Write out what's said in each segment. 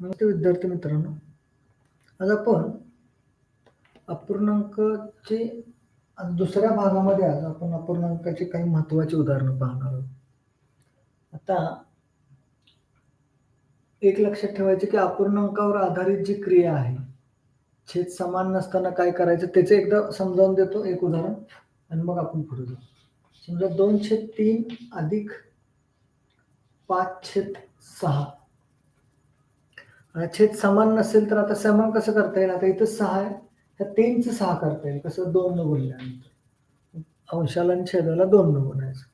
नमस्ते विद्यार्थी मित्रांनो. आज आपण अपूर्णांकाचे दुसऱ्या भागामध्ये आज आपण अपूर्णांकाची काही महत्वाची उदाहरणं पाहणार आहोत. आता एक लक्षात ठेवायचे की अपूर्णांकावर आधारित जी क्रिया आहे छेद समान नसताना काय करायचं त्याचं एकदा समजावून देतो एक उदाहरण आणि मग आपण पुढे जाऊ. समजा दोन छेद तीन अधिक पाच छेद सहा. छेद समान नसेल तर आता समान कसं करता येईल? आता इथं सहा आहे. ह्या तीनचं सहा करता येईल. कसं? दोन न गुणल्यानंतर. अंशाला आणि छेदाला दोन न गुणायचं.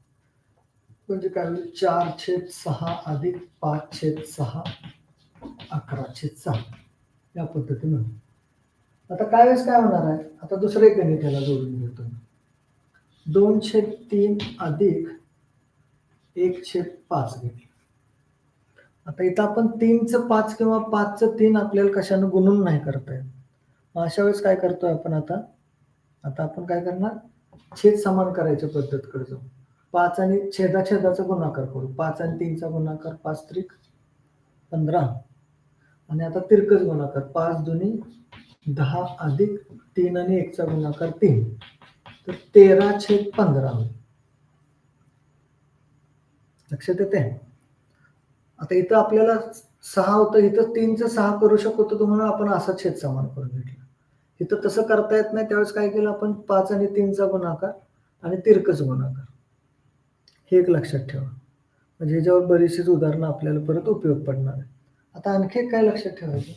म्हणजे काय होईल? चार छेद सहा अधिक पाच छेद सहा अकरा छेद सहा. या पद्धतीनं आता काय वेळेस काय होणार आहे? आता दुसरे गणित त्याला जोडून घेतो मी. दोन छेद तीन अधिक एक छेद पाच घेतलं आता इथं आपण तीनचं पाच किंवा पाचचं तीन आपल्याला कशानं गुणून नाही करता येत. मग अशा वेळेस काय करतोय आपण आता? आता आपण काय करणार? छेद समान करायच्या पद्धतकडे जाऊ. पाच आणि छेदा छेदाचा गुणाकार करू. पाच आणि तीनचा गुणाकार पाच त्रिक पंधरा. आणि आता तिरकच गुणाकार. पाच दोन्ही दहा अधिक तीन आणि एकचा गुणाकार तीन. तर तेरा छेद पंधरा. होईल लक्षात येते आता इथं आपल्याला सहा होतं इथं तीनचं सहा करू शकतो तर म्हणून आपण असा छेद समान करून घेतला. इथं तसं करता येत नाही त्यावेळेस काय केलं आपण? पाच आणि तीनचा गुणाकार आणि तिरकच गुणाकार. हे एक लक्षात ठेवा. म्हणजे ह्याच्यावर बरीचशीच उदाहरणं आपल्याला परत उपयोग पडणार आहे आता आणखी एक काय लक्षात ठेवायचं?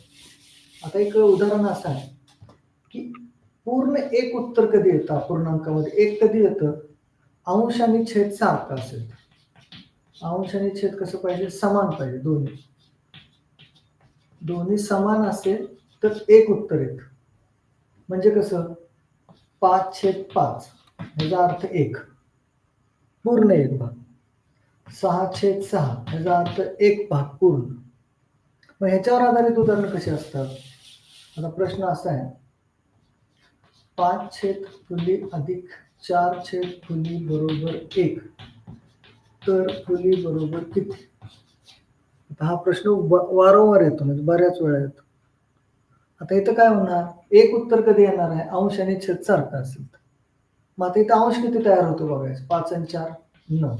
आता एक उदाहरण असं आहे की पूर्ण एक उत्तर कधी येतं? अपूर्णांकामध्ये एक कधी येतं? अंश आणि छेद सारखा असेल. अंश आणि छेद कसं पाहिजे? समान पाहिजे दोन्ही. दोन्ही समान असेल तर एक उत्तर येत. म्हणजे कसं? पाच छेद पाच ह्याचा अर्थ एक. पूर्ण एक भाग. सहा छेद सहा ह्याचा अर्थ एक भाग पूर्ण. मग ह्याच्यावर आधारित उदाहरणं कशी असतात? आता प्रश्न असा आहे. पाच छेद फुली अधिक चार छेद फुली बरोबर एक. तर खोली बरोबर किती? आता हा प्रश्न वारंवार येतो म्हणजे बऱ्याच वेळा येतो. आता इथं काय होणार? एक उत्तर कधी येणार आहे? अंश आणि छेद सारखा असेल तर. मग आता इथं अंश किती तयार होतो बघायचं? पाच आणि चार नऊ.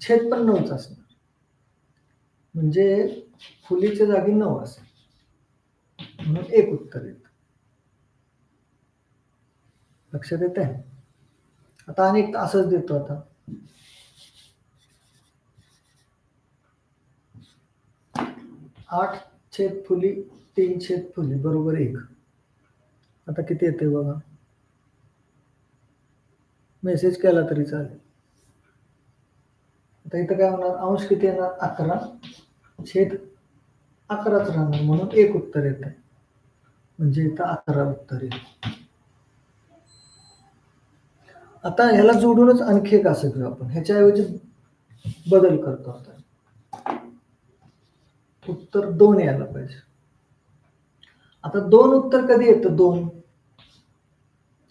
छेद पण नऊच असणार. म्हणजे फुलीच्या जागी नऊ असेल. म्हणून एक उत्तर येत. लक्षात येत आहे आता अनेक असंच देतो आता. आठ छेद फुली तीन छेद फुली बरोबर एक. आता किती येते बघा? मेसेज केला तरी चालेल. आता इथं काय होणार? अंश किती येणार? अकरा. छेद अकराच राहणार म्हणून एक उत्तर येते म्हणजे इथं अकरा उत्तर येत आता ह्याला जोडूनच आणखी एक असं घेऊ आपण. ह्याच्याऐवजी बदल करतो आता. उत्तर दोन यायला पाहिजे. आता दोन उत्तर कधी येतं? दोन.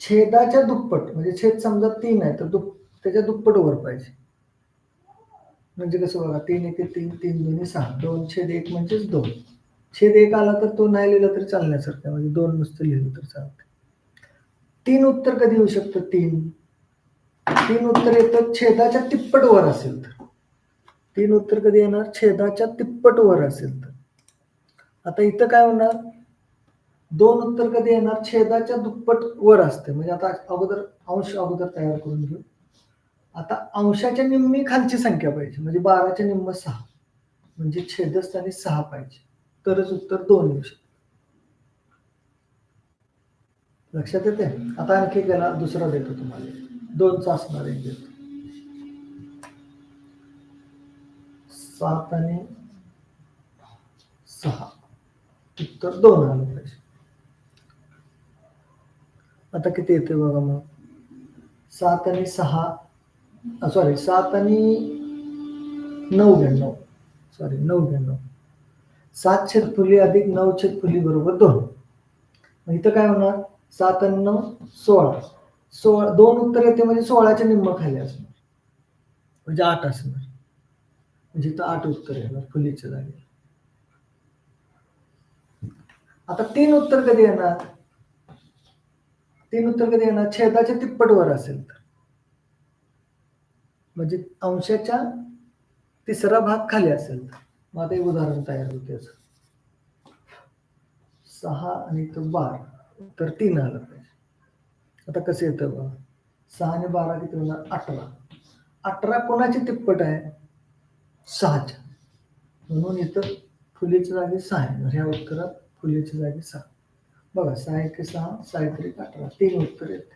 छेदाच्या दुप्पट म्हणजे छेद समजा तीन आहे तर दुप त्याच्या दुप्पट वर पाहिजे. म्हणजे कसं बघा तीन एक तीन तीन दोन्ही सहा. दोन छेद एक म्हणजेच दोन. छेद एक आला तर तो नाही लिहिला तरी चालण्यासारखं म्हणजे दोन नुसतं लिहिलं तर चालतं तीन उत्तर कधी येऊ शकतं? तीन. तीन उत्तर येतं छेदाच्या तिप्पट वर असेल तर. तीन उत्तर कधी येणार? छेदाच्या तिप्पट वर असेल तर. आता इथं काय होणार? दोन उत्तर कधी येणार? छेदाच्या दुप्पट वर असते. म्हणजे आता अगोदर अंश अगोदर तयार करून घेऊ. आता अंशाच्या निम्मी खालची संख्या पाहिजे. म्हणजे बाराच्या निम्म सहा. म्हणजे छेदस्थानी सहा पाहिजे. तरच उत्तर दोन येऊ शकते. लक्षात येते आता आणखी गेला दुसरा देतो तुम्हाला. दोनचा असणार एक देतो. सात आणि सहा. उत्तर दोन आलं पाहिजे. आता किती येते बघा मग. सात आणि सहा सॉरी सात आणि नऊ ब्याण्णव. सॉरी नऊ ब्याण्णव. सात छेद फुली अधिक नऊ छेद फुली बरोबर दोन. मग इथं काय होणार? सात आणि नऊ सोळा. सोळा दोन उत्तर येते म्हणजे सोळाच्या निम्म खाली असणार. म्हणजे आठ असणार. म्हणजे इथं आठ उत्तर येणार फुलीच्या जागी आता तीन उत्तर कधी येणार? तीन उत्तर कधी येणार? छेदाच्या तिप्पटवर असेल तर. म्हणजे अंशाच्या तिसरा भाग खाली असेल तर. मग आता एक उदाहरण तयार होते सहा आणि तो बारा. तर तीन आलं पाहिजे. आता कसं येतं बघा? सहा आणि बारा किती होणार? अठरा. अठरा कोणाची तिप्पट आहे? सहाच्या म्हणून इथं फुलीच्या जागी सहा आहे. ह्या उत्तरात फुलीच्या जागी सहा. बघा सहा एक सहा सहा एक अठरा. तीन उत्तर येते.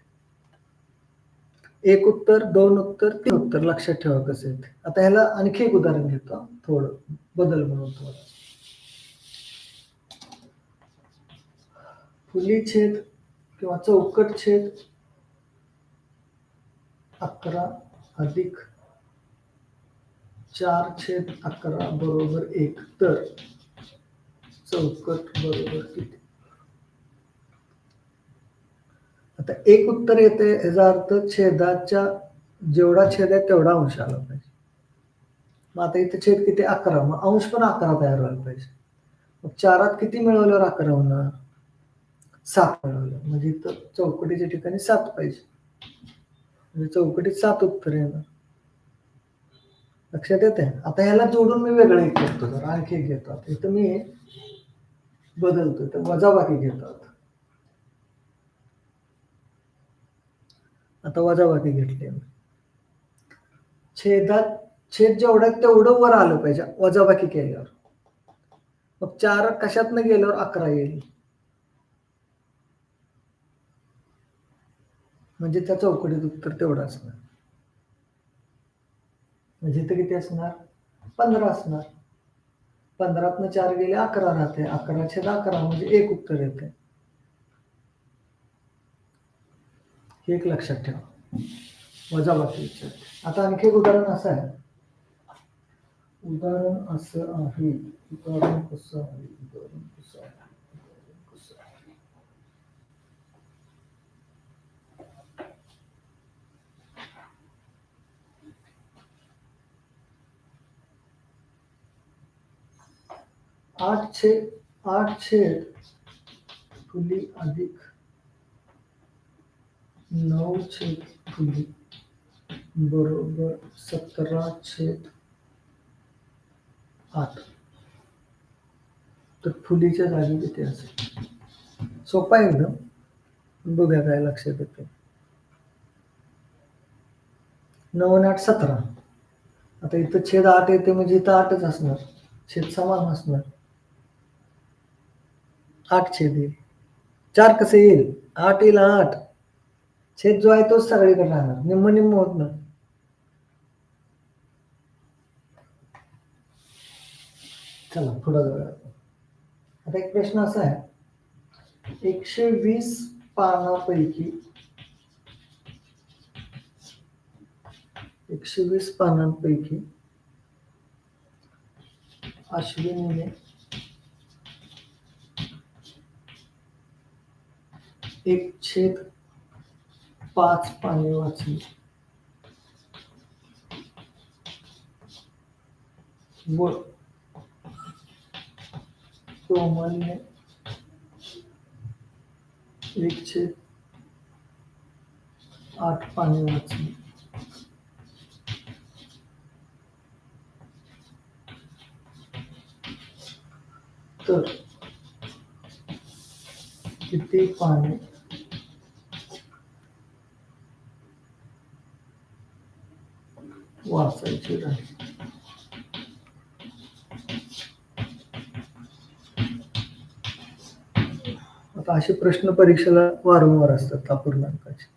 एक उत्तर दोन उत्तर तीन उत्तर लक्षात ठेवा कसं येते. आता ह्याला आणखी एक उदाहरण घेतो थोडं बदल म्हणून थोडं. फुली छेद किंवा चौकट छेद अकरा अधिक चार छेद अकरा बरोबर एक तर चौकट बरोबर किती? आता एक उत्तर येते याचा अर्थ छेदाच्या जेवढा छेद आहे तेवढा अंश आला पाहिजे. मग आता इथे छेद किती? अकरा. मग अंश पण अकरा तयार व्हायला पाहिजे. मग चारात किती मिळवल्यावर अकरा होणार? सात मिळवलं म्हणजे इथं चौकटीच्या ठिकाणी सात पाहिजे. म्हणजे चौकटीत सात उत्तर येणार. लक्षात येते आता ह्याला जोडून मी वेगळं एक करतो जर आणखी एक घेतो. इथं मी बदलतो तर वजाबाकी घेतो आता. वजाबाकी घेतली छेदात छेद जेवढं तेवढं वर आलं पाहिजे वजाबाकी केल्यावर. मग चार कशातनं गेल्यावर अकरा येईल? म्हणजे त्या चौकटीत उत्तर तेवढं असणार. म्हणजे इथं किती असणार? पंधरा असणार. पंधरातनं चार गेले अकरा राहते. अकरा छेद अकरा म्हणजे एक उत्तर येते. हे एक लक्षात ठेवा. वजाबाकी विचार आता आणखी एक उदाहरण असं आहे. उदाहरण असं आहे. उदाहरण कसं आहे? उदाहरण कसं आहे उदाहरण कसं आहे आठ छेद आठ छेद फुली अधिक नऊ छेद फुली बरोबर सतरा छेद आठ. तर फुलीच्या जागी किती असेल? सोपा आहे एकदम. बघा काय लक्षात येते. नऊ आणि आठ सतरा. आता इथं छेद आठ येते म्हणजे इथं आठच असणार. छेद समान असणार. आठ छेद। चार कसं येईल आठ येईल आठ. छेद जो आहे तोच सगळीकडे राहणार. निम्म निम्म होत ना चला, पुढे जाऊया आता एक प्रश्न असा आहे. एकशे वीस पानापैकी एकशे वीस पानांपैकी अश्विनीने एक छेद पाच पाने वाचली व कोमलने एक छेद आठ पाने वाचली तर किती पाने वाचायचे राहील आता असे प्रश्न परीक्षेला वारंवार असतात अपूर्णांकाचे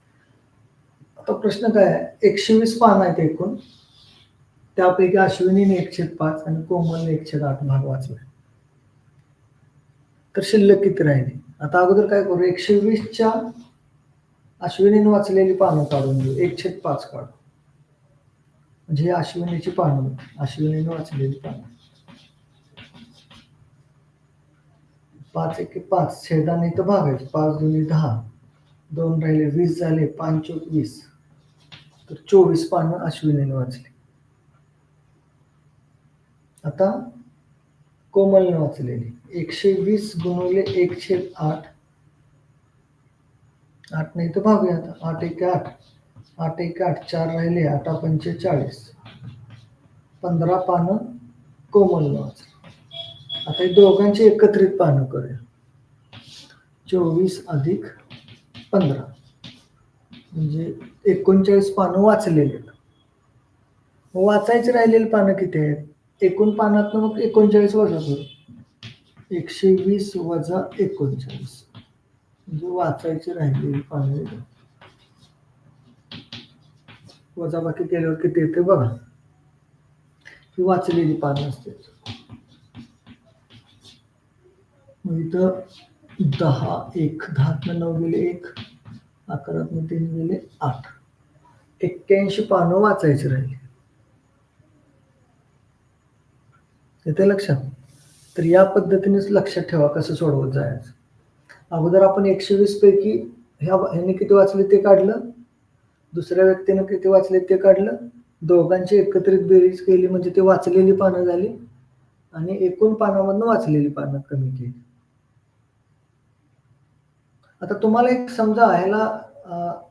आता प्रश्न काय आहे? एकशे वीस पान आहेत एकूण. त्यापैकी अश्विनीने एकशे पाच आणि कोमलने एकशे आठ भाग वाचला. तर शिल्लक किती राहिली? आता अगोदर काय करू? एकशे वीसच्या अश्विनीने वाचलेली पानं काढून घेऊ. एकशे पाच काढू. म्हणजे ही अश्विनीची पानं अश्विनीने वाचलेली पानं. पाच एक पाच छेदाने तर भागायचे. पाच दोन्ही दहा दोन राहिले वीस झाले पाच वीस. तर चोवीस पानं अश्विनीने वाचले. आता कोमलने वाचलेली. एकशे वीस गुणवले एक छेद आठ. आठ नाही तर भागूया आता आठ एक आठ. आठ एक आठ चार राहिले आठ पंचेचाळीस पंधरा पानं कोमल वाचली आता हे दोघांची एकत्रित पानं करूया. चोवीस अधिक पंधरा. म्हणजे एकोणचाळीस पानं वाचलेले. वाचायचे वाचायची राहिलेली पानं किती आहेत? एकूण पानात मग एकोणचाळीस वजा करू. एकशे वीस वजा एकोणचाळीस. म्हणजे वाचायची राहिलेली पानं वजाबाकी केल्यावर किती येते बघा. ही वाचलेली पानं असते. मग इथं दहा एक दहातनं नऊ गेले एक अकरातनं तीन गेले आठ. एक्क्याऐंशी पानं वाचायची राहिली. येते लक्षात? तर या पद्धतीनेच लक्षात ठेवा कसं सोडवत जायचं. अगोदर आपण एकशे वीस पैकी ह्या ह्याने किती वाचले ते काढलं? दुसऱ्या व्यक्तीनं किती वाचले ते काढलं. दोघांची एकत्रित बेरीज केली म्हणजे ते वाचलेली पानं झाली. आणि एकूण पानामधनं वाचलेली पानं कमी केली. आता तुम्हाला एक समजा ह्याला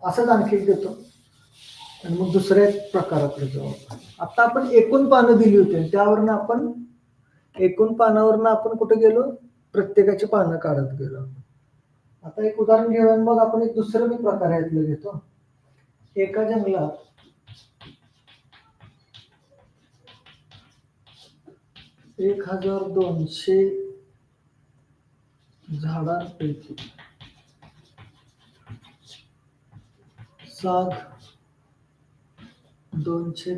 असंच आणखी देतो. आणि मग दुसऱ्या प्रकाराकडे जाऊ आता आपण एकूण पानं दिली होती आणि त्यावरनं आपण एकूण पानावरनं आपण कुठे गेलो? प्रत्येकाची पानं काढत गेलो. आता एक उदाहरण घेऊन मग आपण एक दुसरं मी प्रकार यातलं घेतो. एका जंगलात एक हज़ार दोनशे झाडांपैकी साग दोनशे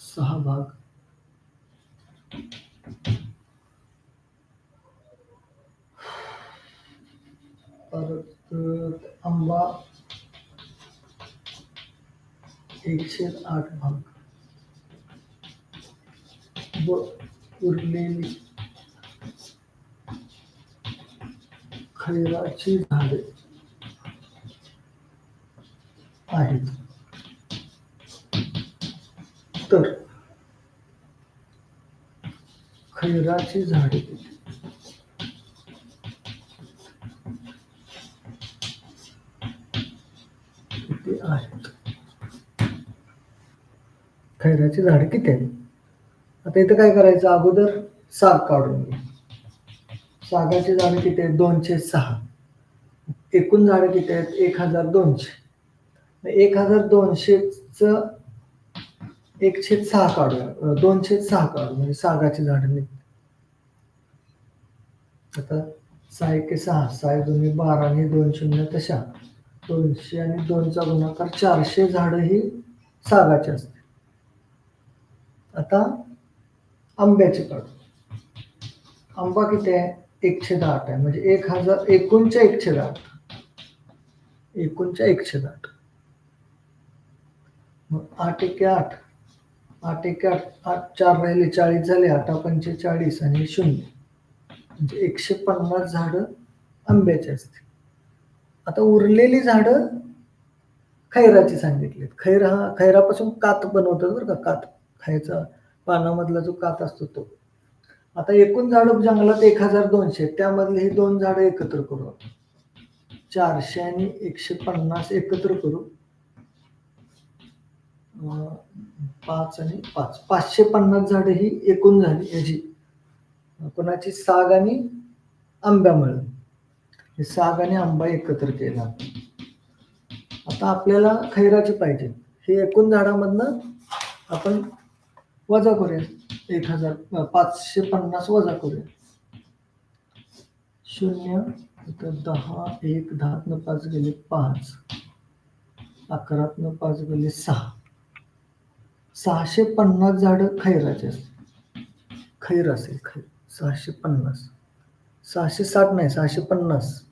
सहा भाग. परत आंबा एकशे आठ भाग व उरलेली खैराची झाडे आहेत तर खैराची झाडे किती? किती आहेत खैराची झाड किती आहेत? आता इथं काय करायचं? अगोदर साग काढून घे. सागाची झाडे किती आहेत? दोनशे सहा. एकूण झाडे किती आहेत? एक हजार दोनशे. एक हजार दोनशेच एकशे सहा काढूया. दोनशे सहा काढू म्हणजे सागाची झाडं निघतात आता सहा एके सहा सहा दोन्ही बारा आणि दोन शून्य तशा. दोनशे आणि दोनचा गुणाकार चारशे झाडं ही सागाची असते आता आंब्याची काढतो आंबा किती आहे? एकशे दहा आठ आहे. म्हणजे एक हजार एकूणच्या एकशे दहा. आठ. एकूणच्या एकशे दहा. आठ. मग आठ एके आठ. आठ एके आठ आठ चार राहिले चाळीस झाले आठ पंचेचाळीस आणि शून्य. म्हणजे एकशे पन्नास झाडं आंब्याची असतील. आता उरलेली झाडं खैराची सांगितलीत. खैर हा खैरापासून कात बनवतात बरं का कात. खायचा. पानामधला जो कात असतो तो. आता एकूण झाडं जंगलात एक हजार दोनशे त्यामधले ही दोन झाडं एकत्र करू आपण. चारशे आणि एकशे पन्नास एकत्र करू. अं, पाच आणि पाच. पाचशे पन्नास झाडं ही एकूण झाली. याची कोणाची? साग आणि आंब्या मिळून हे साग आणि आंबा एकत्र केला. आता आपल्याला खैराची पाहिजे. हे एकूण झाडामधनं आपण वजा करूया. एक हजार पाचशे पन्नास वजा करूया. शून्य दहा एक दहातनं पाच गेले पाच. अकरातनं पाच गेले सहा. सहाशे पन्नास झाडं खैराचे असतील. खैर असेल खैर. सहाशे पन्नास. सहाशे साठ नाही सहाशे पन्नास.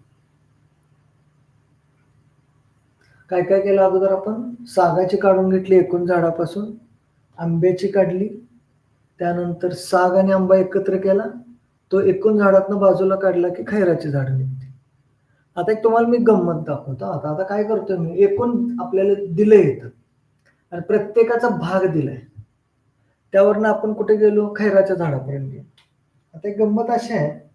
काय काय केलं अगोदर आपण? सागाची काढून घेतली एकूण झाडापासून. आंब्याची काढली. त्यानंतर साग आणि आंबा एकत्र केला. तो एकूण झाडातनं बाजूला काढला की खैराची झाडं निघते. आता एक तुम्हाला मी गंमत दाखवतो. आता आता काय करतोय मी? एकूण आपल्याला दिलं येतं आणि प्रत्येकाचा भाग दिलाय. त्यावरनं आपण कुठे गेलो? खैराच्या झाडापर्यंत गेलो. आता एक गंमत अशी आहे.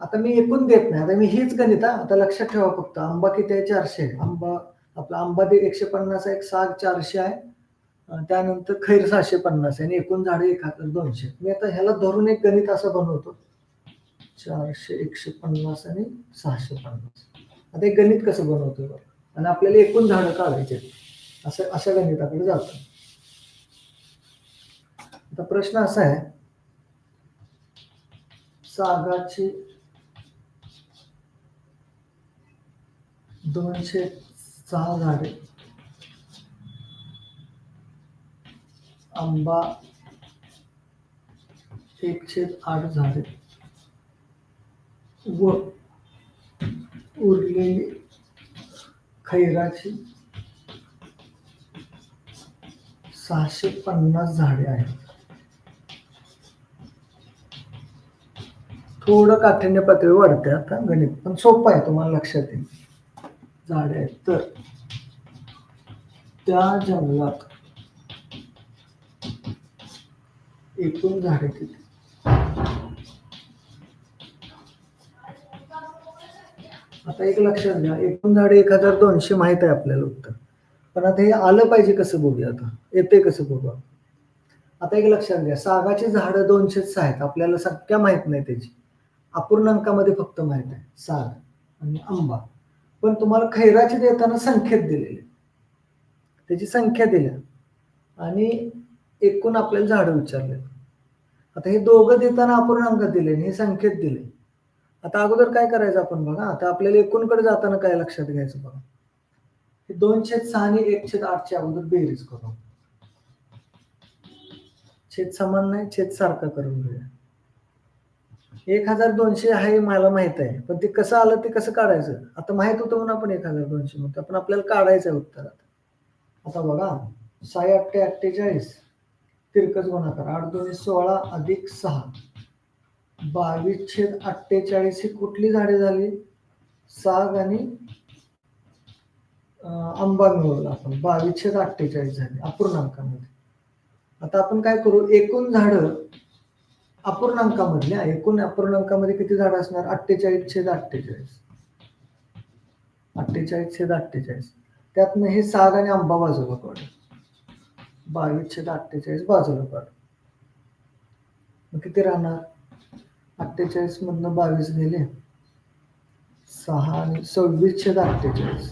आता मी एकूण देत नाही. आता मी हीच गणित आता लक्षात ठेवा फक्त. आंबा किती आहे? चारशे. आहे. आंबा आपला आंबा दे एकशे पन्नास आहे. एक साग चारशे आहे. त्यानंतर खैर सहाशे पन्नास आणि एकूण झाडं एक हजार दोनशे. मी आता ह्याला धरून एक गणित असं बनवतो. चारशे एकशे पन्नास आणि सहाशे पन्नास. आता एक गणित कसं बनवतो आणि आपल्याला एकूण झाडं काढायचे असं अशा गणिताकडे जातो. आता प्रश्न असा आहे. सागाची दोनशे सहा झाडे आंबा एकशे आठ झाडे व उरलेली खैराची सहाशे पन्नास झाडे आहेत. थोडं काठिण्य पातळी वाढते आता गणित पण सोपं आहे तुम्हाला लक्षात येईल. झाडे आहेत तर त्या जंगलात एकूण झाडे किती आता एक लक्षात घ्या एकूण झाडे एक हजार दोनशे माहीत आहे आपल्याला उत्तर. पण आता हे आलं पाहिजे कसं बघूया आता? येते कसं बघू आता एक लक्षात घ्या सागाची झाडं दोनशेच आहेत आपल्याला संख्या माहीत नाही त्याची. अपूर्णांकामध्ये फक्त माहीत आहे साग आणि आंबा. पण तुम्हाला खैराची देताना संख्येत दिलेली त्याची संख्या दिल्या. आणि एकूण आपल्याला झाडं विचारले आता हे दोघं देताना अपूर्णांक दिले आणि हे संख्येत दिले. आता अगोदर काय करायचं आपण बघा? आता आपल्याला एकूणकडे जाताना काय लक्षात घ्यायचं बघा? हे दोनशे सहा आणि एकशे आठच्या अगोदर बेरीज करू. छेद समान नाही छेद सारखा करून घेऊया. एक हजार दोनशे आहे मला माहीत आहे. पण ते कसं आलं ते कसं काढायचं? आता माहीत होतं म्हणून आपण एक हजार दोनशे म्हणतो. आपण आपल्याला काढायचं आहे उत्तरात आता. बघा साई अठ्ठे अठ्ठेचाळीस तिरकस गुणाकार आठ दोन्ही सोळा अधिक सहा. बावीस छेद अठ्ठेचाळीस ही कुठली झाडे झाली? साग आणि आंबा मिळवला आपण. बावीस छेद अठ्ठेचाळीस झाली अपूर्णांकामध्ये. आता आपण काय करू? एकूण झाडं अपूर्णांकामधल्या एकूण अपूर्णांकामध्ये किती झाडं असणार? अठ्ठेचाळीस छेद अठ्ठेचाळीस. अठ्ठेचाळीस छेद अठ्ठेचाळीस. त्यातनं हे साग आणि आंबा बाजूला पडेल. बावीसशे अठ्ठेचाळीस बाजूला काढ मग किती राहणार? अठ्ठेचाळीस मधनं बावीस गेले. सहा आणि सव्वीसशे अठ्ठेचाळीस.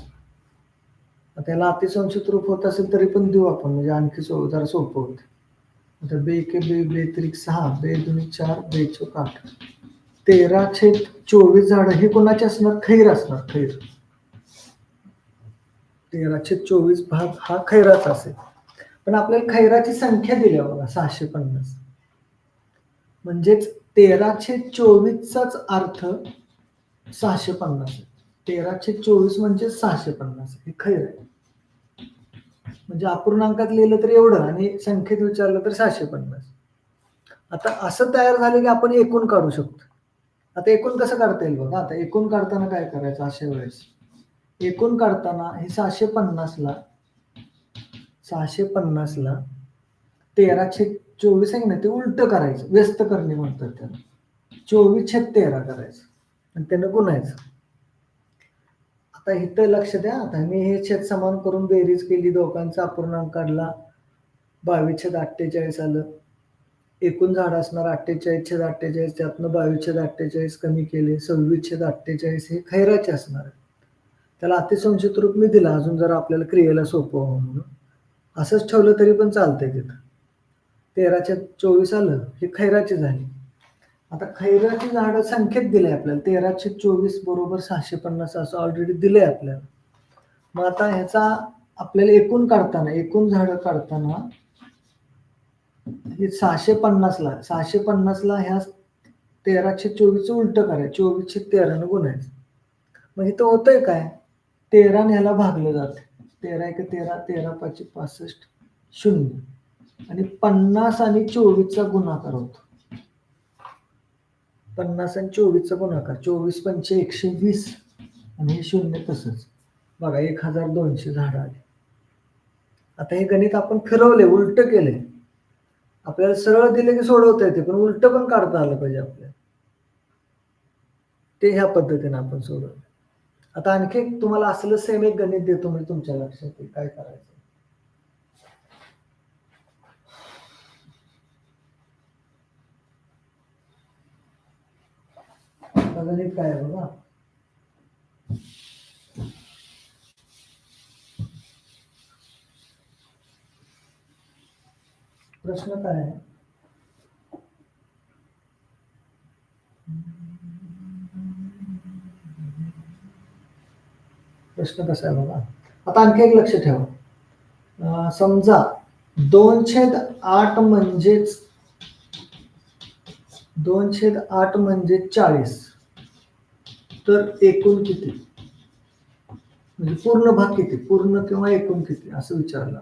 त्याला अतिसंचित रूप होत असेल तरी पण देऊ आपण. म्हणजे आणखी सो जरा सोपं होते. आता बे के बे बे त्रिक सहा बे दोन्ही चार बे चौक आठ. तेरा छेद चोवीस झाडं हे कोणाचे असणार? खैर असणार खैर. तेरा छेद चोवीस भाग हा खैराचा असेल. पण आपल्याला खैराची संख्या दिल्या बघा सहाशे पन्नास. म्हणजेच तेराशे चोवीसचाच अर्थ सहाशे पन्नास. तेराशे चोवीस म्हणजे सहाशे पन्नास. हे खैर आहे. म्हणजे अपूर्णांकात लिहिलं तर एवढं आणि संख्येत विचारलं तर सहाशे पन्नास. आता असं तयार झालं की आपण एकूण काढू शकतो. आता एकूण कसं काढता येईल बघा. आता एकूण काढताना काय करायचं? अशा वेळेस. एकूण काढताना हे सहाशे पन्नासला सहाशे पन्नासला तेराशे चोवीस आहे ना ते उलट करायचं. व्यस्त करणे म्हणतात त्याला. चोवीस छेद तेरा करायचं. आणि त्यानं गुणायचं. आता इथं लक्ष द्या. आता मी हे छेद समान करून बेरीज केली. दोघांचा अपूर्णांक काढला. बावीस छेद अठ्ठेचाळीस आलं. एकूण झाड असणार अठ्ठेचाळीस छेद अठ्ठेचाळीस. त्यातनं बावीस छेद अठ्ठेचाळीस कमी केले. सव्वीस छेद अठ्ठेचाळीस हे खैराचे असणार त्याला अतिसंचित रूप मी दिला. अजून जर आपल्याला क्रियेला सोपं म्हणून. असंच ठेवलं तरी पण चालतंय तिथं. तेराच्या चोवीस आलं हे खैराची झाली. आता खैराची झाडं संख्येत दिले आपल्याला. तेराशे चोवीस बरोबर सहाशे पन्नास असं ऑलरेडी दिलंय आपल्याला. मग आता ह्याचा आपल्याला एकूण काढताना एकूण झाडं काढताना हे सहाशे पन्नासला सहाशे पन्नासला ह्या तेराशे चोवीस उलट करायचं. चोवीसशे तेरानं गुणायचं. मग इथं होतंय काय? तेराने ह्याला भागलं जाते तेरा एक तेरा तेरा पाचशे पासष्ट शून्य. आणि पन्नास आणि चोवीसचा गुणाकार होतो. पन्नास आणि चोवीसचा गुणाकार चोवीस पंचे एकशे वीस. आणि हे शून्य तसंच. बघा एक हजार दोनशे झाडं आली. आता हे गणित आपण फिरवले उलट केले. आपल्याला सरळ दिले की सोडवता येते पण उलट पण काढता आलं पाहिजे आपल्याला. ते ह्या पद्धतीने आपण सोडवलं. आता आणखी तुम्हाला असलं सेम एक गणित देतो म्हणजे तुमच्या लक्षात. येईल काय करायचं? गणित काय आहे बघा? प्रश्न काय आहे? प्रश्न कसा आहे बघा. आता आणखी एक लक्ष ठेवा. समजा दोन छेद आठ म्हणजेच दोन छेद आठ म्हणजे चाळीस. तर एकूण किती? म्हणजे पूर्ण भाग किती? पूर्ण किंवा एकूण किती? असं विचारलं.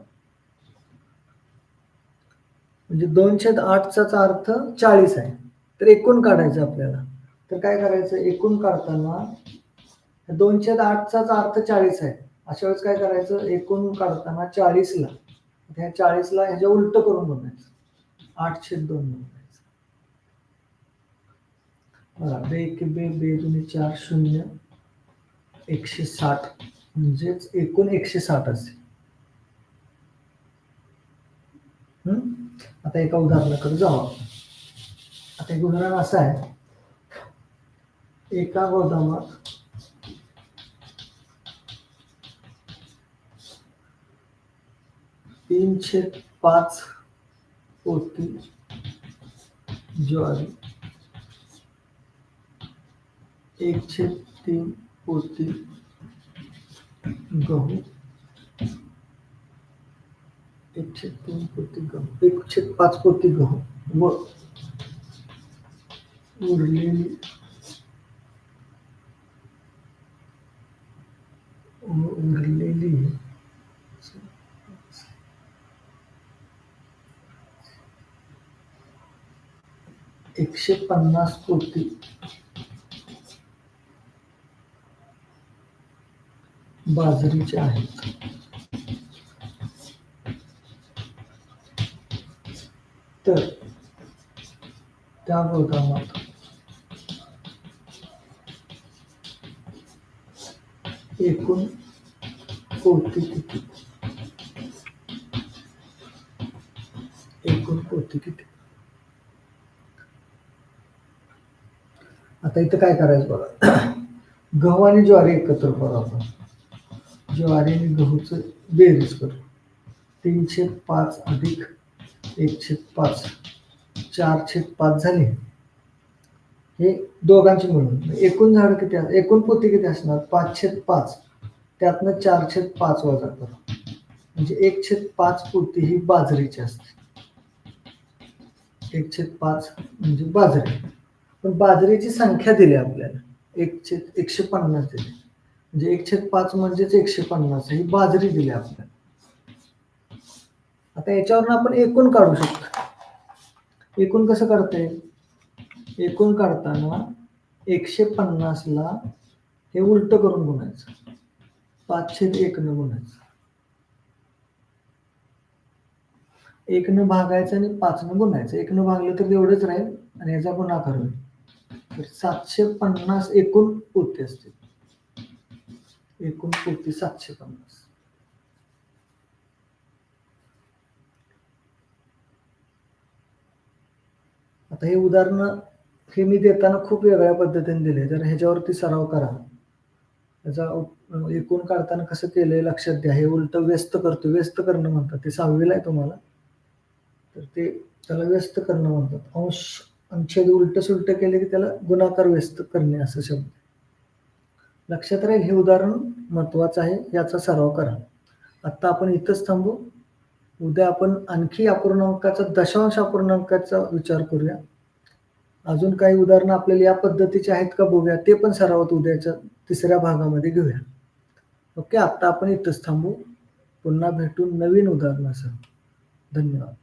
म्हणजे दोन छेद आठचाच अर्थ चाळीस आहे. तर एकूण काढायचं आपल्याला. तर काय करायचं? एकूण काढताना दोनशे आठचाच अर्थ चाळीस आहे. अशा वेळेस काय करायचं? एकूण काढताना चाळीसला. ह्या चाळीसला ह्याच्या उलट करून बनायचं आठ छेद दोन बघा बे एक बे बे दोन्ही चार शून्य एकशे साठ. म्हणजेच एकूण एकशे साठ असेल. हम्म? आता एका उदाहरणाकडे जाऊ आपण. आता एक उदाहरण असं आहे. एका गोदामात तीनशे पाच पोती ज्वारी एकशे तीन पोती गहू। एकशे तीन पोती गहू। एकशे पाच पोती गहू। व उरलेली उरलेली एकशे पन्नास कोटी. बाजरीचे आहेत. तर त्या गोदामात एकूण कोटी किती? एकूण कोटी किती? आता इथं काय करायचं बघा. गहू आणि ज्वारी एकत्र करू आपण. ज्वारी आणि गहूचं बेरीज करू. तीनशे पाच अधिक एकशे पाच चारशे पाच झाले. हे दोघांची मिळून. एकूण झाड किती एकूण पोती किती असणार? पाचशे पाच त्यातनं चारशे पाच वजा करू. म्हणजे एकशे पाच पोती ही बाजरीची असते. एकशे पाच म्हणजे बाजरी. पण बाजरीची संख्या दिली आपल्याला. एकशे एकशे पन्नास दिली. म्हणजे एकशे पाच म्हणजेच एकशे पन्नास. ही बाजरी दिली आपल्याला. आता याच्यावरून आपण एकूण काढू शकतो. एकूण कसं काढता येईल एकूण काढताना एकशे पन्नासला हे उलट करून गुणायचं. पाचशे एकनं गुणायचं. एकनं भागायचं आणि पाचनं गुणायचं. एकनं भागलं तर एवढंच राहील आणि याचा गुणाकार होईल. सातशे पन्नास एकूण पोती असतील. एकूण पोती सातशे पन्नास. आता हे उदाहरण हे मी देताना खूप वेगळ्या पद्धतीने दिले तर ह्याच्यावरती सराव करा. त्याचा एकूण काढताना कसं केलंय लक्षात द्या हे उलट व्यस्त करतो. व्यस्त करणं म्हणतात. ते सहावीला आहे तुम्हाला. तर ते त्याला व्यस्त करणं म्हणतात. अंश अनुच्छेद उलट सुलट केले की त्याला गुणाकार व्यस्त करणे असं शब्द लक्षात राहील हे उदाहरण महत्वाचं आहे याचा सराव करा. आत्ता आपण इथंच थांबू. उद्या आपण आणखी अपूर्णांकाचा दशांश अपूर्णांकाचा विचार करूया. अजून काही उदाहरणं आपल्याला या पद्धतीचे आहेत का बघूया ते पण सरावत उद्याच्या तिसऱ्या भागामध्ये घेऊया. ओके आत्ता आपण इथंच थांबू. पुन्हा भेटून नवीन उदाहरणासह. धन्यवाद.